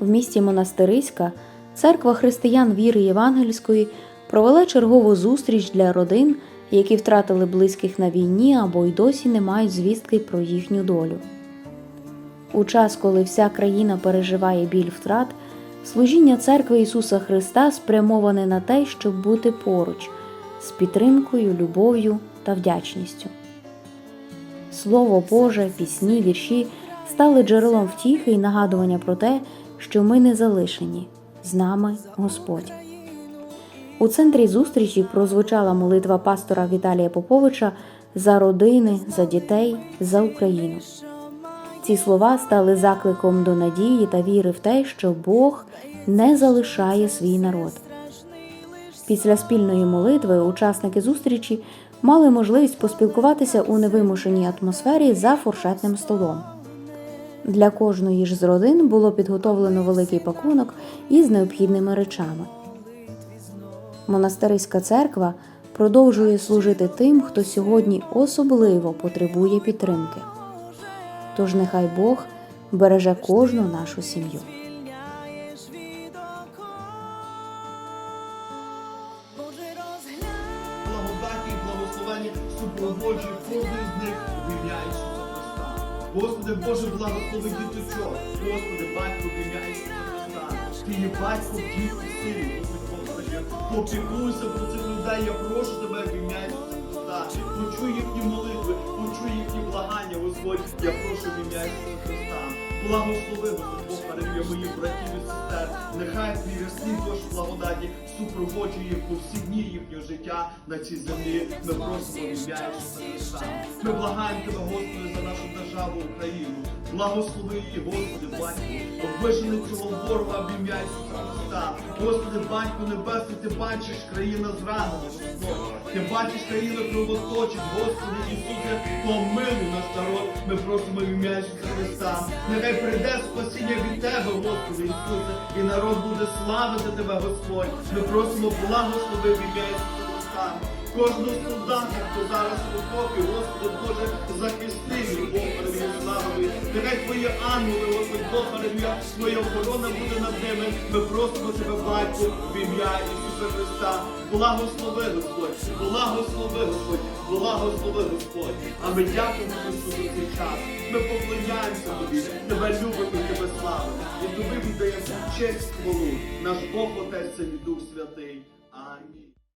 В місті Монастириська церква християн віри Євангельської провела чергову зустріч для родин, які втратили близьких на війні або й досі не мають звістки про їхню долю. У час, коли вся країна переживає біль втрат, служіння церкви Ісуса Христа спрямоване на те, щоб бути поруч з підтримкою, любов'ю та вдячністю. Слово Боже, пісні, вірші стали джерелом втіхи і нагадування про те, що ми не залишені, з нами Господь. У центрі зустрічі прозвучала молитва пастора Віталія Поповича за родини, за дітей, за Україну. Ці слова стали закликом до надії та віри в те, що Бог не залишає свій народ. Після спільної молитви учасники зустрічі мали можливість поспілкуватися у невимушеній атмосфері за фуршетним столом. Для кожної ж з родин було підготовлено великий пакунок із необхідними речами. Монастириська церква продовжує служити тим, хто сьогодні особливо потребує підтримки. Тож нехай Бог береже кожну нашу сім'ю. благодаті благословені супроводжує кожної Господи Боже, благослови діточок. Господи, батько в ім'я Ісуса. Ти є батько дітей силі, Господи. Попікуйся про цих людей, я прошу тебе ім'я Ісуса. Почуй їхні молитви, почуй їхні благання, Господь. Я прошу в ім'я Ісуса Христа. Благослови, Господь, Бог, передає моїх братів і сестер. Нехай твій рясний Бож благодаті супроводжує їх по всі дні їхнього життя на цій землі. Ми просимо в ім'я Ісуса Христа. Ми благаємо тебе, Господи, за нашу державу Україну. Благослови її, Господи, Батько. Вижени цього ворога в ім'я Ісуса Христа. Господи, Батько Небесний, ти бачиш країна зранена, Господь. Ти бачиш країну кровоточить, Господи Ісусе, помилуй наш народ. Ми просимо в ім'я Ісуса Христа. Нехай прийде спасіння від Тебе, Господи Ісусе, і народ буде славити Тебе, Господь. Ми просимо благослови в ім'я Ісуса Христа. Кожного солдата, хто зараз в окопі, Господи Боже, захисти Нехай Твої ангели, Господь Бог передає, Твоя охорона буде над ними. Ми просимо Тебе, Батько, в ім'я Ісуса Христа. Благослови, Господь, благослови, Господь, благослови, Господь. А ми дякуємо Ісусу за цей час. Ми поклоняємося Тобі, Тебе любимо, Тебе славимо. І Тобі віддаємо честь хвалу. Наш Бог, Отець і Дух Святий. Амінь.